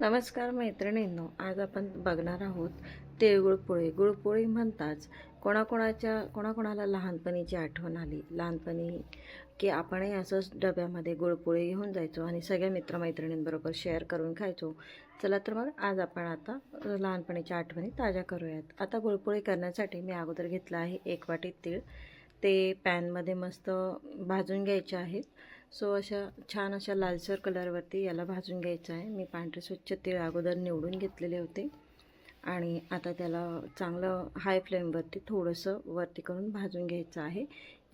नमस्कार मैत्रिणींनो आज आपण बघणार आहोत तिळगुळपोळी. गुळपोळी म्हणताच कोणाकोणाच्या कोणाकोणाला लहानपणीची आठवण आली. लहानपणी की आपणही असंच डब्यामध्ये गुळपोळी घेऊन जायचो आणि सगळ्या मित्रमैत्रिणींबरोबर शेअर करून खायचो. चला तर मग आज आपण आता लहानपणीच्या आठवणी ताज्या करूयात. आता गुळपोळी करण्यासाठी मी अगोदर घेतलं आहे एक वाटी तीळ. ते पॅनमध्ये मस्त भाजून घ्यायचे आहेत. सो अशा छान अशा लालसर कलरवरती याला भाजून घ्यायचं आहे. मी पांढरे स्वच्छ तीळ अगोदर निवडून घेतलेले होते. आणि आता त्याला चांगलं हाय फ्लेमवरती थोडंसं वरती करून भाजून घ्यायचं आहे.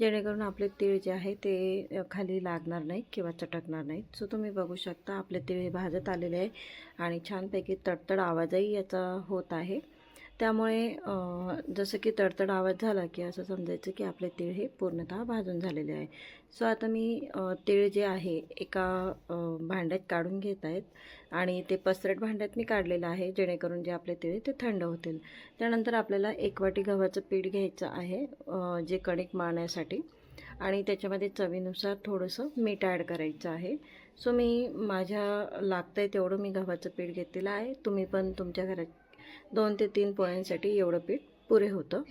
जेणेकरून आपले तीळ जे आहे ते खाली लागणार नाही किंवा चटकणार नाही सो तुम्ही बघू शकता आपले तीळ हे भाजत आलेले आहे. आणि छानपैकी तडतड आवाजही याचा होत आहे. त्यामुळे जसं की तडतड आवाज झाला की असं समजायचं की आपले तीळ हे पूर्णतः भाजून झालेले आहे. सो आता मी तीळ जे आहे एका भांड्यात काढून घेत आहेत आणि ते पसरट भांड्यात मी काढलेलं आहे जेणेकरून जे आपले तीळ आहे ते थंड होतील. त्यानंतर आपल्याला एक वाटी गव्हाचं पीठ घ्यायचं आहे जे कणिक मारण्यासाठी आणि त्याच्यामध्ये चवीनुसार थोडंसं मीठ ॲड करायचं आहे. सो मी माझ्या लागतं आहे तेवढं मी गव्हाचं पीठ घेतलेलं आहे. तुम्ही पण तुमच्या घरात दोन ते तीन पोळ्यांसाठी एवढं पीठ पुरे होतं.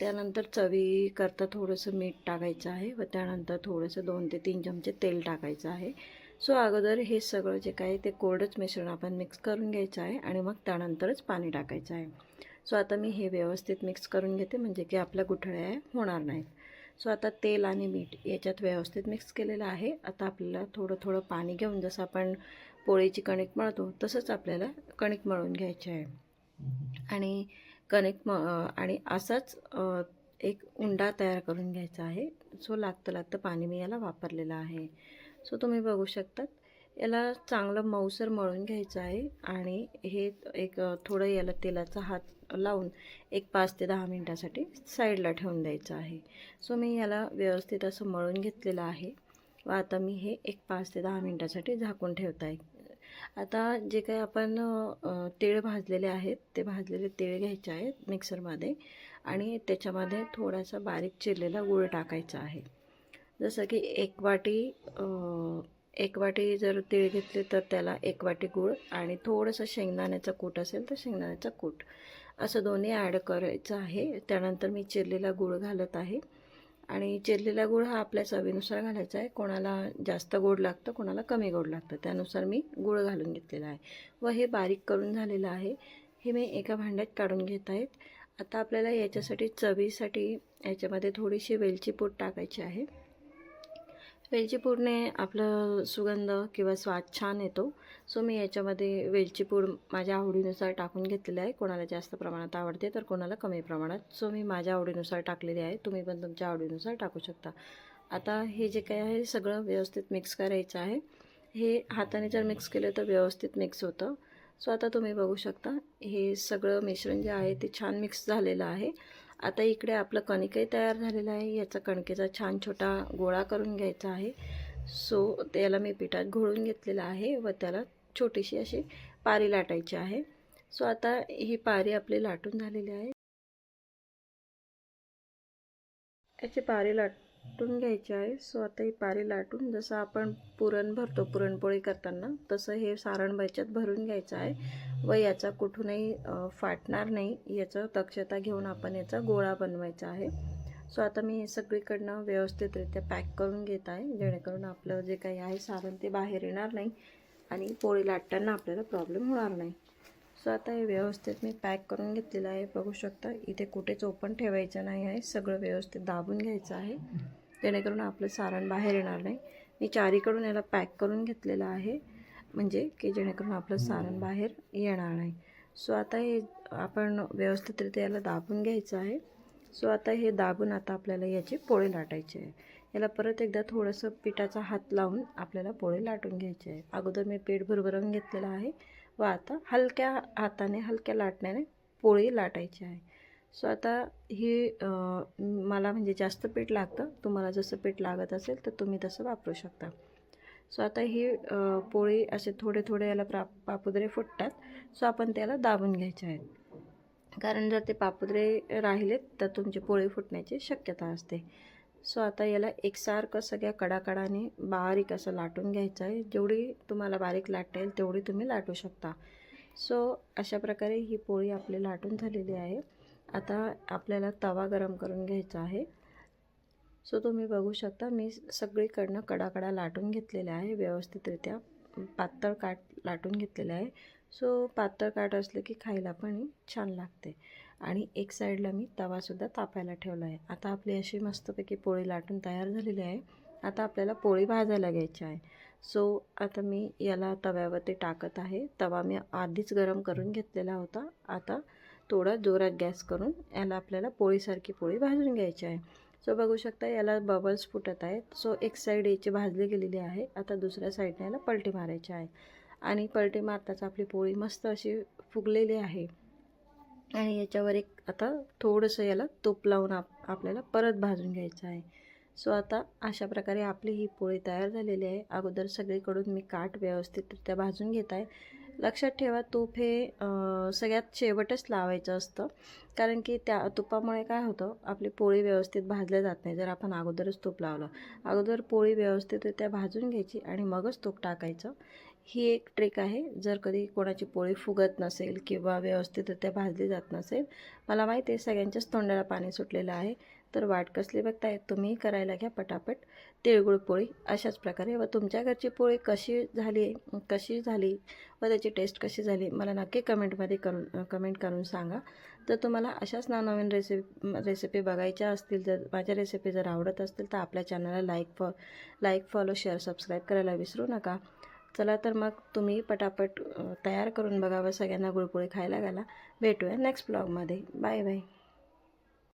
त्यानंतर चवी करता थोडंसं मीठ टाकायचं आहे व त्यानंतर थोडंसं दोन ते तीन चमचे तेल टाकायचं आहे. सो अगोदर हे सगळं जे काही ते कोरडंच मिश्रण आपण मिक्स करून घ्यायचं आहे आणि मग त्यानंतरच पाणी टाकायचं आहे. सो आता मी हे व्यवस्थित मिक्स करून घेते म्हणजे की आपल्या गुठळ्या होणार नाहीत. सो आता तेल आणि मीठ याच्यात व्यवस्थित मिक्स केलेलं आहे. आता आपल्याला थोडं थोडं पाणी घेऊन जसं आपण पोळीची कणिक मळतो तसंच आपल्याला कणिक मळून घ्यायची आहे. आणि कणिक म आणि असाच एक उंडा तयार करून घ्यायचा आहे. सो लागतं लागतं पाणी मी याला वापरलेलं आहे. सो तुम्ही बघू शकतात. याला चांगलं मऊसर मळून घ्यायचं आहे आणि हे एक थोडं याला तेलाचा हात लावून एक पाच ते दहा मिनटासाठी साईडला ठेवून द्यायचं आहे. सो मी याला व्यवस्थित असं मळून घेतलेलं आहे. व आता मी हे एक पाच ते दहा मिनटासाठी झाकून ठेवत आहे आता जे काही आपण तेळ तीळ भाजलेले आहेत ते भाजलेले तीळ घ्यायचे आहेत मिक्सरमध्ये आणि त्याच्यामध्ये थोडासा बारीक चिरलेला गूळ टाकायचा आहे. जसं की एक वाटी एक वाटी जर तीळ घेतले तर त्याला एक वाटी गूळ आणि थोडंसं शेंगदाण्याचा कूट असेल तर शेंगदाण्याचा कूट. असं दोन्ही ॲड करायचं आहे. त्यानंतर मी चिरलेला गूळ घालत आहे. आणि चिरलेला गूळ हा आपल्या चवीनुसार घालायचा आहे. कोणाला जास्त गोड लागतं कोणाला कमी गोड लागतं. त्यानुसार मी गूळ घालून घेतलेला आहे. व हे बारीक करून झालेलं आहे. हे मी एका भांड्यात काढून घेत आहेत. आता आपल्याला याच्यासाठी चवीसाठी याच्यामध्ये थोडीशी वेलची पूड टाकायची आहे. वेलची पूडने आपलं सुगंध किंवा स्वाद छान येतो. सो मी याच्यामध्ये वेलची पूड माझ्या आवडीनुसार टाकून घेतलेलं आहे. कोणाला जास्त प्रमाणात आवडते तर कोणाला कमी प्रमाणात. सो मी माझ्या आवडीनुसार टाकलेली आहे. तुम्ही पण तुमच्या आवडीनुसार टाकू शकता. आता हे जे काही आहे सगळं व्यवस्थित मिक्स करायचं आहे. हे हाताने जर मिक्स केलं तर व्यवस्थित मिक्स होतं. सो आता तुम्ही बघू शकता हे सगळं मिश्रण जे आहे ते छान मिक्स झालेलं आहे. आता इकडे आपलं कणिकही तयार झालेलं आहे. याचा कणकेचा छान छोटा गोळा करून घ्यायचा आहे. सो त्याला मी पिठात घोळून घेतलेलं आहे व त्याला छोटीशी अशी पारी लाटायची आहे. सो आता ही पारी आपली लाटून झालेली आहे. याची पारी लाट लाटून घ्यायची आहे. सो आता ही पारी लाटून जसं आपण पुरण भरतो पुरणपोळी करताना तसं हे सारण बैच्यात भरून घ्यायचं आहे. व याचा कुठूनही फाटणार नाही. याचं दक्षता घेऊन आपण याचा गोळा बनवायचा आहे. सो आता मी हे सगळीकडनं व्यवस्थितरित्या पॅक करून घेत आहे जेणेकरून आपलं जे काही आहे सारण ते बाहेर येणार नाही आणि पोळी लाटताना आपल्याला प्रॉब्लेम होणार नाही. सो आता हे व्यवस्थित मी पॅक करून घेतलेलं आहे. बघू शकता इथे कुठेच ओपन ठेवायचं नाही आहे. सगळं व्यवस्थित दाबून घ्यायचं आहे. जेणेकरून आपलं सारण बाहेर येणार नाही. मी चारीकडून याला पॅक करून घेतलेलं आहे म्हणजे की जेणेकरून आपलं सारण बाहेर येणार नाही. सो आता हे आपण व्यवस्थितरित्या याला दाबून घ्यायचं आहे. सो आता हे दाबून आता आपल्याला याची पोळे लाटायची आहे. याला परत एकदा थोडंसं पिठाचा हात लावून आपल्याला पोळी लाटून घ्यायची आहे अगोदर मी पीठ भरभरून घेतलेलं आहे व आता हलक्या हाताने हलक्या लाटण्याने पोळी लाटायची आहे. सो आता ही मला म्हणजे जास्त पीठ लागतं. तुम्हाला जसं पीठ लागत असेल तर तुम्ही तसं वापरू शकता. सो आता ही पोळी असे थोडे थोडे याला प्रा पापुद्रे फुटतात. सो आपण त्याला दाबून घ्यायचे आहेत. कारण जर ते पापुद्रे राहिलेत तर तुमची पोळी फुटण्याची शक्यता असते. सो आता याला एकसारखं सगळ्या कडाकडाने बारीक असं लाटून घ्यायचं आहे. जेवढी तुम्हाला बारीक लाटता येईल तेवढी तुम्ही लाटू शकता. सो अशा प्रकारे ही पोळी आपली लाटून झालेली आहे. आता आपल्याला तवा गरम करून घ्यायचा आहे. सो तुम्ही बघू शकता मी सगळीकडनं कडाकडा लाटून घेतलेल्या आहे. व्यवस्थितरित्या पातळ काठ लाटून घेतलेलं आहे. सो पातळ काठ असलं की खायला पण छान लागते. आणि एक साईडला मी तवासुद्धा तापायला ठेवला आहे. आता आपली अशी मस्तपैकी पोळी लाटून तयार झालेली आहे. आता आपल्याला पोळी भाजायला घ्यायची आहे. सो आता मी याला तव्यावरती टाकत आहे. तवा मी आधीच गरम करून घेतलेला होता. आता थोडा जोरात गॅस करून याला आपल्याला पोळीसारखी पोळी भाजून घ्यायची आहे. सो बघू शकता याला बबल्स फुटत आहेत. सो एक साईड याची भाजली गेलेली आहे. आता दुसऱ्या साईडने याला पलटी मारायची आहे. आणि पलटी मारताच आपली पोळी मस्त अशी फुगलेली आहे. आणि याच्यावर एक आता थोडंसं याला तूप लावून आप आपल्याला परत भाजून घ्यायचं आहे. सो आता अशा प्रकारे आपली ही पोळी तयार झालेली आहे. अगोदर सगळीकडून मी काठ व्यवस्थितरित्या भाजून घेत आहे. लक्षात ठेवा तूप हे सगळ्यात शेवटच लावायचं असतं. कारण की त्या तुपामुळे काय होतं आपली पोळी व्यवस्थित भाजल्या जात नाही. जर आपण अगोदरच तूप लावलं अगोदर पोळी व्यवस्थितरित्या भाजून घ्यायची आणि मगच तूप टाकायचं. ही एक ट्रिक आहे. जर कधी कोणाची पोळी फुगत नसेल किंवा व्यवस्थितरित्या भाजली जात नसेल मला माहिती आहे सगळ्यांच्याच तोंडाला पाणी सुटलेलं आहे. तर वाट कसली बघताय? तुम्ही करायला घ्या पटापट. तिळगुळ पोळी अशाच प्रकारे. व तुमच्या घरची पोळी कशी झाली कशी झाली व त्याची टेस्ट कशी झाली मला नक्की कमेंटमध्ये करून कमेंट करून सांगा. जर तुम्हाला अशाच नवनवीन रेसिपी रेसिपी बघायच्या असतील जर माझ्या रेसिपी जर आवडत असतील तर आपल्या चॅनलला लाईक फॉ लाईक फॉलो शेअर सबस्क्राईब करायला विसरू नका. चला तर मग तुम्ही पटापट तयार करून बघावं सगळ्यांना गुळपोळी खायला घाला. भेटूया नेक्स्ट ब्लॉगमध्ये बाय बाय